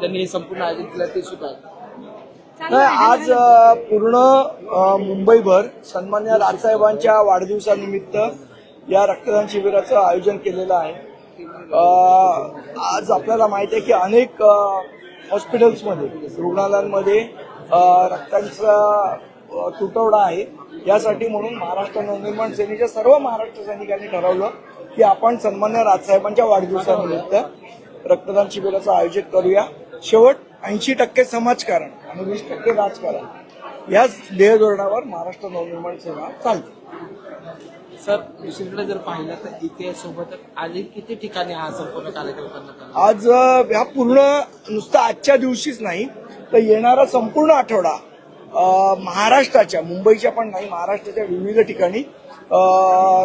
त्यांनी हे संपूर्ण आयोजन केलं ते सुद्धा आज पूर्ण मुंबईभर सन्मान्य राजसाहेबांच्या वाढदिवसानिमित्त या रक्तदान शिबिराचं आयोजन केलेलं आहे. अ, आज आपल्याला माहिती आहे की अनेक हॉस्पिटल्समध्ये रुग्णालयांमध्ये रक्तांचा तुटवडा आहे. यासाठी म्हणून महाराष्ट्र नवनिर्माण सेनेच्या सर्व महाराष्ट्र सैनिकांनी ठरवलं की आपण सन्मान्य राजसाहेबांच्या वाढदिवसानिमित्त रक्तदान शिबिराचं आयोजित करूया. शेवट ऐंशी टक्के समाजकारण आणि वीस टक्के राजकारण याच ध्येय धोरणावर महाराष्ट्र नवनिर्माण सेना चालते. सर दुसरीकडे जर पाहिलं तर सोबतच आजही किती ठिकाणी हा संपूर्ण कार्यक्रम करण्यात आला? आज ह्या पूर्ण नुसतं आजच्या दिवशीच नाही तर येणारा संपूर्ण आठवडा महाराष्ट्राच्या मुंबईच्या पण नाही महाराष्ट्राच्या विविध ठिकाणी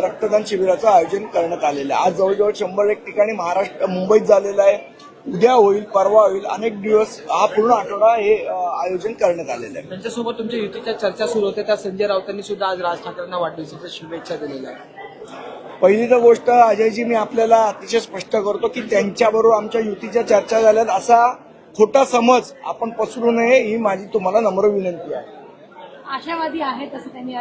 रक्तदान शिबिराचं आयोजन करण्यात आलेलं आहे. आज जवळजवळ शंभर एक ठिकाणी महाराष्ट्र मुंबईत झालेलं आहे. उद्या होईल परवा होईल अनेक दिवस हा पूर्ण आठवडा हे आयोजन करण्यात आलेलं आहे. त्यांच्यासोबत तुमच्या युतीच्या चर्चा सुरू होत्या त्या संजय राऊतांनी सुद्धा आज राज ठाकरेंना वाढदिवसाच्या शुभेच्छा दिलेल्या आहेत. पहिली तर गोष्ट अजयजी मी आपल्याला अतिशय स्पष्ट करतो की त्यांच्याबरोबर आमच्या युतीच्या चर्चा झाल्यात असा खोटा समज आपण पसरू नये ही माझी तुम्हाला नम्र विनंती आहे. आशावादी आहेत असं त्यांनी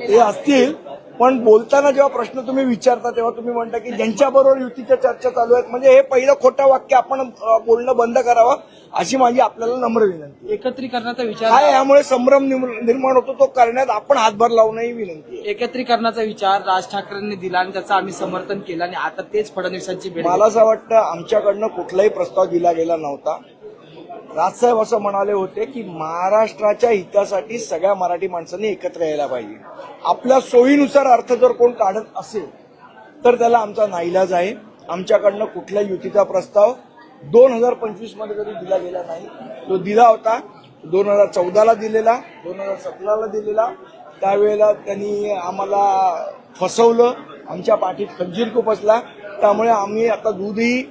ते असतील पण बोलताना जेव्हा प्रश्न तुम्ही विचारता तेव्हा तुम्ही म्हणता की ज्यांच्याबरोबर युतीच्या चर्चा चालू आहेत म्हणजे हे पहिलं खोटं वाक्य आपण बोलणं बंद करावं अशी माझी आपल्याला नम्र विनंती. एकत्रीकरणाचा विचार यामुळे संभ्रम निर्म- निर्माण होतो तो करण्यात आपण हातभार लावणंही विनंती आहे. एकत्रीकरणाचा विचार राज ठाकरेंनी दिला आणि त्याचं आम्ही समर्थन केलं आणि आता तेच फडणवीसांची भेट मला असं वाटतं आमच्याकडनं कुठलाही प्रस्ताव दिला गेला नव्हता. राजसाहेब असं म्हणाले होते की महाराष्ट्राच्या हितासाठी सगळ्या मराठी माणसांनी एकत्र यायला पाहिजे. आपल्या सोयीनुसार अर्थ जर कोण काढत असेल तर त्याला आमचा नाईलाज आहे. आमच्याकडनं कुठल्या युतीचा प्रस्ताव दोन हजार पंचवीसमध्ये कधी दिला गेला नाही तो दिला होता. दोन हजार चौदाला दिलेला दोन हजार सतराला दिलेला. त्यावेळेला त्यांनी आम्हाला फसवलं आमच्या पाठीत खंजीर खुपसला त्यामुळे आम्ही आता दूधही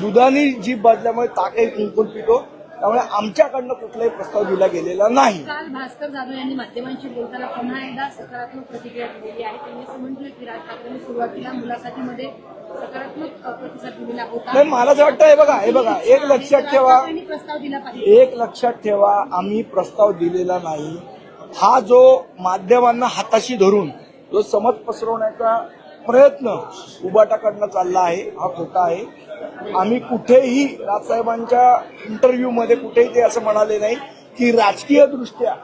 दुधाने जीभ बाजल्यामुळे ताकही कुंकून पितो. त्यामुळे आमच्याकडनं कुठलाही प्रस्ताव दिला गेलेला नाही. काल भास्कर जाधव यांनी माध्यमांशी बोलताना पुन्हा एकदा सकारात्मक प्रतिक्रिया दिलेली आहे. त्यांनी असं म्हटलं की राज ठाकरेंनी सुरुवातीला मुलाखतीमध्ये सकारात्मक अं, प्रतिसाद दिलेला होता. नाही मला असं वाटतं हे बघा हे बघा एक लक्षात ठेवा राज ठाकरेंनी प्रस्ताव दिला पाहिजे. एक लक्षात ठेवा आम्ही प्रस्ताव दिलेला नाही. हा जो माध्यमांना हाताशी धरून जो समज पसरवण्याचा प्रयत्न उबाटाकडनं चालला आहे हा खोटा आहे. आम्ही कुठेही राजसाहेबांच्या इंटरव्ह्यूमध्ये कुठेही ते असं म्हणाले नाही की राजकीय दृष्ट्या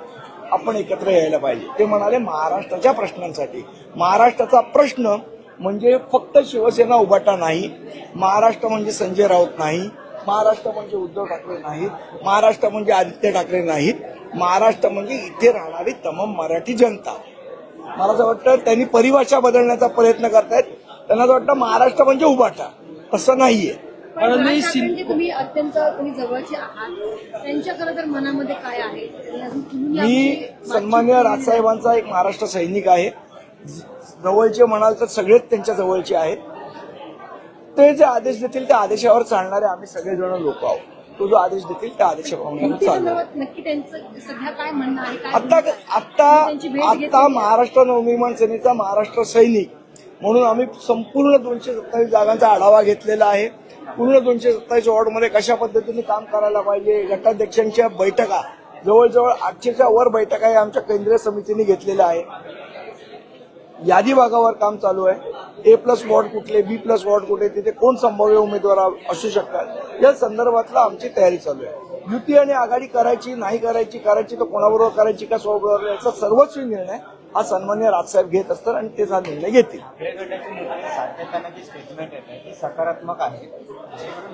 आपण एकत्र यायला पाहिजे. ते म्हणाले महाराष्ट्राच्या प्रश्नांसाठी. महाराष्ट्राचा प्रश्न म्हणजे फक्त शिवसेना उभाटा नाही. महाराष्ट्र म्हणजे संजय राऊत नाही. महाराष्ट्र म्हणजे उद्धव ठाकरे नाहीत. महाराष्ट्र म्हणजे आदित्य ठाकरे नाहीत. महाराष्ट्र म्हणजे इथे राहणारी तमाम मराठी जनता. मला असं वाटतं त्यांनी परिभाषा बदलण्याचा प्रयत्न करतायत. त्यांना असं वाटतं महाराष्ट्र म्हणजे उभाटा तसं नाहीये. पण राज फडणवीस ठाकरेंची तुम्ही अत्यंत तुम्ही जवळचे आहात. त्यांच्या खरं तर मनामध्ये काय आहे? मी सन्मान्य राजसाहेबांचा एक महाराष्ट्र सैनिक आहे. जवळचे म्हणाल तर सगळेच त्यांच्या जवळचे आहेत. ते जे आदेश देतील त्या आदेशावर चालणारे आम्ही सगळेजण लोक आहोत. तो जो आदेश देतील त्या आदेशाप्रमाणे युती चालणार संदर्भात नक्की त्यांचं सध्या काय म्हणणं आहे? काय आता आता आता महाराष्ट्र नवनिर्माण सेनेचा महाराष्ट्र सैनिक म्हणून आम्ही संपूर्ण दोनशे सत्तावीस जागांचा आढावा घेतलेला आहे. पूर्ण दोनशे सत्तावीस वॉर्डमध्ये कशा पद्धतीने काम करायला पाहिजे गटाध्यक्षांच्या बैठका जवळजवळ आठशेच्या वर बैठका या आमच्या केंद्रीय समितीने घेतलेल्या आहे यादी भागावर काम चालू आहे. ए प्लस वॉर्ड कुठले बी प्लस वॉर्ड कुठे तिथे कोण संभाव्य उमेदवार असू शकतात या संदर्भातला आमची तयारी चालू आहे. युती आणि आघाडी करायची नाही करायची करायची तर कोणाबरोबर करायची का सोबरोबर याचा सर्वस्वी निर्णय हा सन्मान्य राजसाहेब घेत असतात आणि तेच हा निर्णय घेतील. खेळगटाची नेते सातत्यानं जी स्टेटमेंट येत आहे ती सकारात्मक आहे.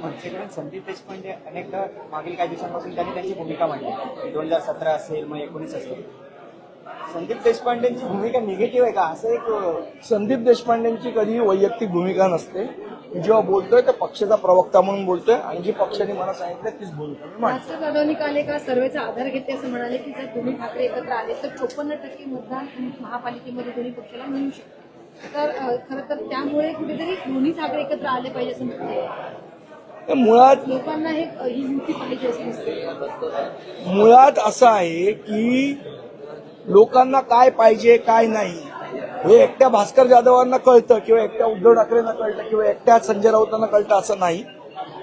मनसेकडून संदीप देशपांडे अनेकदा मागील काही दिवसांपासून त्यांनी त्यांची भूमिका मांडली. दोन हजार सतरा असेल मग एकोणीस असेल. संदीप देशपांडेंची भूमिका निगेटिव्ह आहे का? असं एक संदीप देशपांडेंची कधी वैयक्तिक भूमिका नसते. मी जेव्हा बोलतोय तर पक्षाचा प्रवक्ता म्हणून बोलतोय. आणि जी पक्षाने मला सांगितलं तीच भूमिका मी मांडतो भास्कर जाधवनी काल एका सर्वेचा आधार घेतले असं म्हणाले की जर दोन्ही ठाकरे एकत्र आले तर चोपन्न टक्के मतदान महापालिकेमध्ये दोन्ही पक्षाला मिळू शकतं. तर अं, खरं तर त्यामुळे कुठेतरी दोन्ही ठाकरे एकत्र आले पाहिजे असं म्हणते तर मुळात लोकांना हे ही युती पाहिजे असं दिसतं मुळात असं आहे की लोकांना काय पाहिजे काय नाही हे एकट्या भास्कर जाधवांना कळतं किंवा एकट्या उद्धव ठाकरेंना कळतं किंवा एकट्या संजय राऊतांना कळतं असं नाही.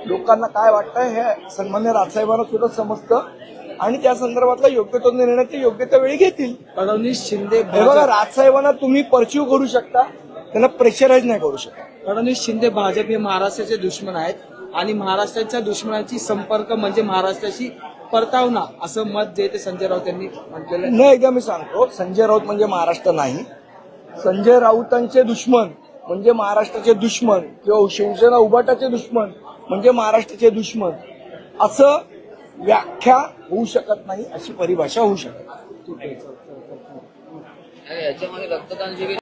लोकांना काय वाटतं हे सन्मान्य राजसाहेबांना सुद्धा समजतं. आणि त्या संदर्भातला योग्य तो निर्णय ते योग्य त्या वेळी घेतील. फडणवीस शिंदे हे बघा राजसाहेबांना तुम्ही परचिव करू शकता त्यांना प्रेशराईज नाही करू शकता. फडणवीस शिंदे भाजप हे महाराष्ट्राचे दुश्मन आहेत. आणि महाराष्ट्राच्या दुश्मनाची संपर्क म्हणजे महाराष्ट्राशी परतावना असं मत जे ते संजय राऊत यांनी म्हटलेलं आहे. न एकदा मी सांगतो संजय राऊत म्हणजे महाराष्ट्र नाही. संजय राऊतांचे दुश्मन म्हणजे महाराष्ट्राचे दुश्मन किंवा शिवसेना उभाटाचे दुश्मन म्हणजे महाराष्ट्राचे दुश्मन असं व्याख्या होऊ शकत नाही अशी परिभाषा होऊ शकत नाही. याच्यामध्ये रक्तदान